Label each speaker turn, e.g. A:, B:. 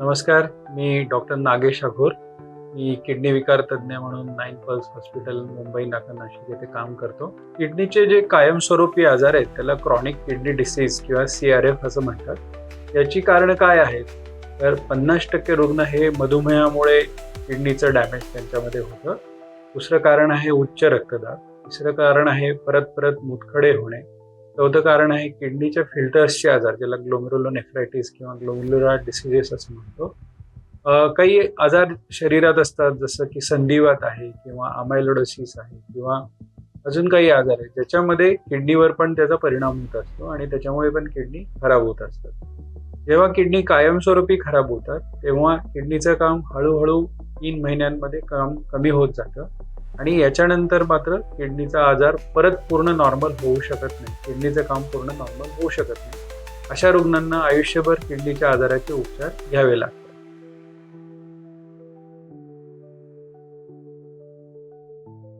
A: नमस्कार मी डॉक्टर नागेश अघोर. मी किडनी विकार तज्ज्ञ म्हणून नाईन पल्स हॉस्पिटल मुंबई नाका नाशिक येथे काम करतो. किडनीचे जे कायमस्वरूपी आजार आहेत त्याला क्रॉनिक किडनी डिसीज किंवा सी आर एफ असं म्हणतात. याची कारणं काय आहेत? तर पन्नास टक्के रुग्ण हे मधुमेहामुळे किडनीचं डॅमेज त्यांच्यामध्ये होतं. दुसरं कारण आहे उच्च रक्तदाब. तिसरं कारण आहे परत परत मुतखडे होणे. चौथं कारण आहे किडनीच्या फिल्टर्सचे आजार ज्याला ग्लोमेरुलोनेफ्रायटिस किंवा ग्लोमेरुलर डिसिजेस असं म्हणतो. काही आजार शरीरात असतात जसं की संधिवात आहे किंवा अमायलोडोसिस आहे किंवा अजून काही आजार आहेत ज्याच्यामध्ये किडनीवर पण त्याचा परिणाम होत असतो आणि त्याच्यामुळे पण किडनी खराब होत असतात. जेव्हा किडनी कायमस्वरूपी खराब होतात तेव्हा किडनीचं काम हळूहळू तीन महिन्यांमध्ये काम कमी होत जातं. आणि याच्यानंतर मात्र किडनीचा आजार परत पूर्ण नॉर्मल होऊ शकत नाही. किडनीचं काम पूर्ण नॉर्मल होऊ शकत नाही. अशा रुग्णांना आयुष्यभर किडनीच्या आजाराचे उपचार घ्यावे लागतात.